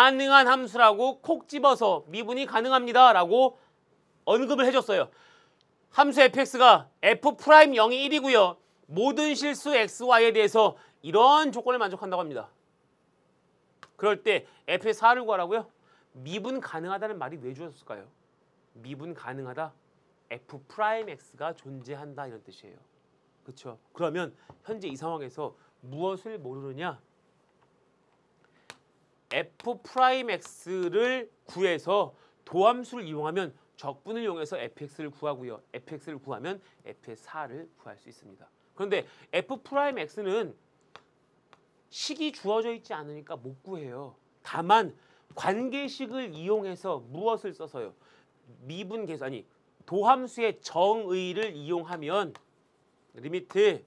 가능한 함수라고 콕 집어서 미분이 가능합니다 라고 언급을 해줬어요. 함수 fx가 f 프라임 0이 1이고요. 모든 실수 xy에 대해서 이런 조건을 만족한다고 합니다. 그럴 때 f의 4를 구하라고요? 미분 가능하다는 말이 왜 주었을까요? 미분 가능하다. f 프라임 존재한다 이런 뜻이에요. 그렇죠? 그러면 현재 이 상황에서 무엇을 모르느냐? F 프라임 x를 구해서 도함수를 이용하면 적분을 이용해서 fx를 구하고요. fx를 구하면 f의 4를 구할 수 있습니다. 그런데 f 프라임 x는 식이 주어져 있지 않으니까 못 구해요. 다만 관계식을 이용해서 무엇을 써서요? 미분 아니 도함수의 정의를 이용하면 리미트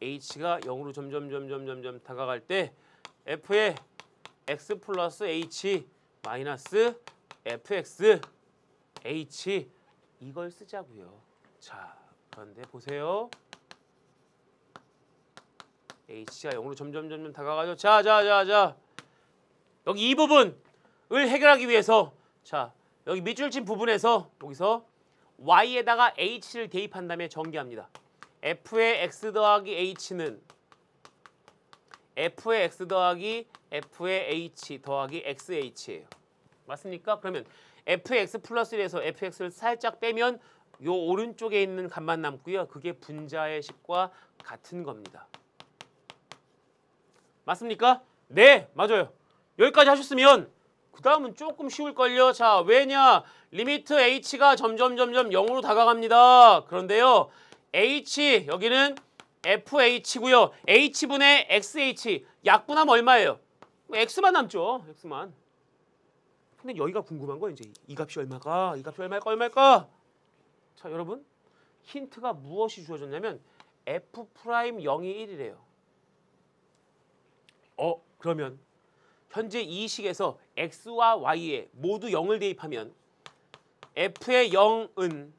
h가 0으로 점점 점점 점점 다가갈 때 f의 x 플러스 h 마이너스 fx h 이걸 쓰자고요. 자, 그런데 보세요. h가 0으로 점점 점점 다가가죠. 자, 자, 자, 자. 여기 이 부분을 해결하기 위해서 자, 여기 밑줄 친 부분에서 여기서 y에다가 h를 대입한 다음에 전개합니다. f의 x 더하기 h는 f의 x 더하기 f의 h 더하기 xh예요. 맞습니까? 그러면 fx 플러스 1에서 fx를 살짝 빼면 요 오른쪽에 있는 값만 남고요. 그게 분자의 식과 같은 겁니다. 맞습니까? 네, 맞아요. 여기까지 하셨으면 그 다음은 조금 쉬울걸요. 자, 왜냐? 리미트 h가 점점 점점 0으로 다가갑니다. 그런데요. h 여기는 fh고요. h분의 xh 약분하면 얼마예요? x만 남죠. x만. 근데 여기가 궁금한 거 이제 이 값이 얼마가? 이 값이 얼마일까? 얼마일까? 자, 여러분. 힌트가 무엇이 주어졌냐면 f 프라임 0이 1이래요. 어, 그러면 현재 이 식에서 x와 y에 모두 0을 대입하면 f의 0은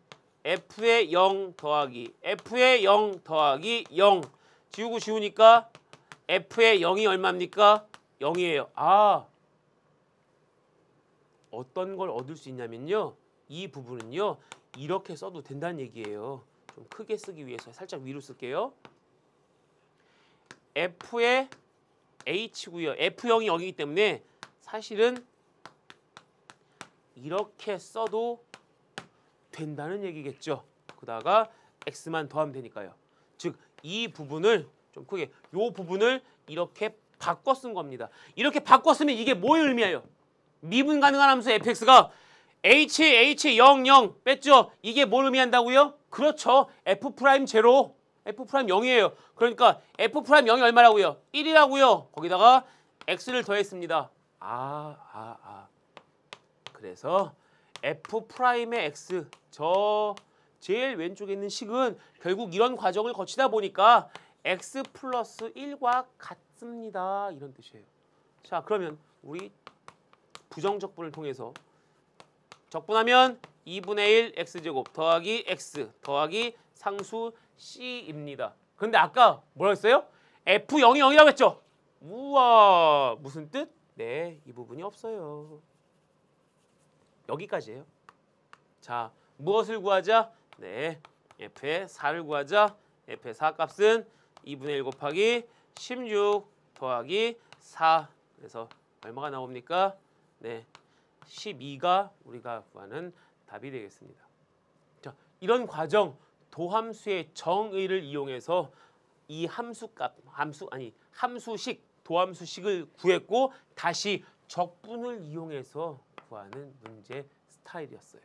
f의 0 더하기 f의 0 더하기 0 지우고 지우니까 f의 0이 얼마입니까? 0이에요. 아 어떤 걸 얻을 수 있냐면요. 이 부분은요. 이렇게 써도 된다는 얘기예요. 좀 크게 쓰기 위해서 살짝 위로 쓸게요. f의 h고요. f0이 0이기 때문에 사실은 이렇게 써도 된다는 얘기겠죠. 그다가 x만 더하면 되니까요. 즉 이 부분을 좀 크게 요 부분을 이렇게 바꿔 쓴 겁니다. 이렇게 바꿨으면 이게 뭘 의미해요? 미분 가능한 함수 fx가 h h 0 0 뺐죠? 이게 뭘 의미한다고요? 그렇죠. f 프라임 제로 f 프라임 0이에요. 그러니까 f 프라임 0이 얼마라고요? 1이라고요. 거기다가 x를 더했습니다. 아, 아, 아. 그래서 f 프라임의 x 저 제일 왼쪽에 있는 식은 결국 이런 과정을 거치다 보니까 x 플러스 1과 같습니다. 이런 뜻이에요. 자, 그러면 우리 부정적분을 통해서 적분하면 2분의 1 x제곱 더하기 x 더하기 상수 c입니다. 근데 아까 뭐라 했어요? f0이 0이라고 했죠? 우와 무슨 뜻? 네, 이 부분이 없어요. 여기까지예요. 자, 무엇을 구하자? 네, f의 4를 구하자. f의 4 값은 2분의 1 곱하기 16 더하기 4. 그래서 얼마가 나옵니까? 네, 12가 우리가 구하는 답이 되겠습니다. 자, 이런 과정 도함수의 정의를 이용해서 이 함수값 함수 아니 함수식 도함수식을 구했고 다시 적분을 이용해서 구하는 문제 스타일이었어요.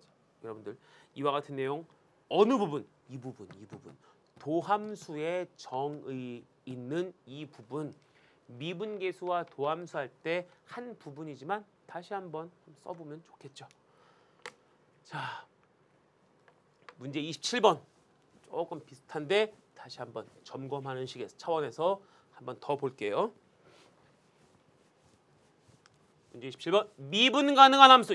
자, 여러분들 이와 같은 내용 어느 부분 이 부분 이 부분 도함수의 정의 있는 이 부분 미분계수와 도함수 할 때 한 부분이지만 다시 한번 써보면 좋겠죠. 자, 문제 27번 조금 비슷한데 다시 한번 점검하는 식의 차원에서 한번 더 볼게요. 문제 27번 미분 가능한 함수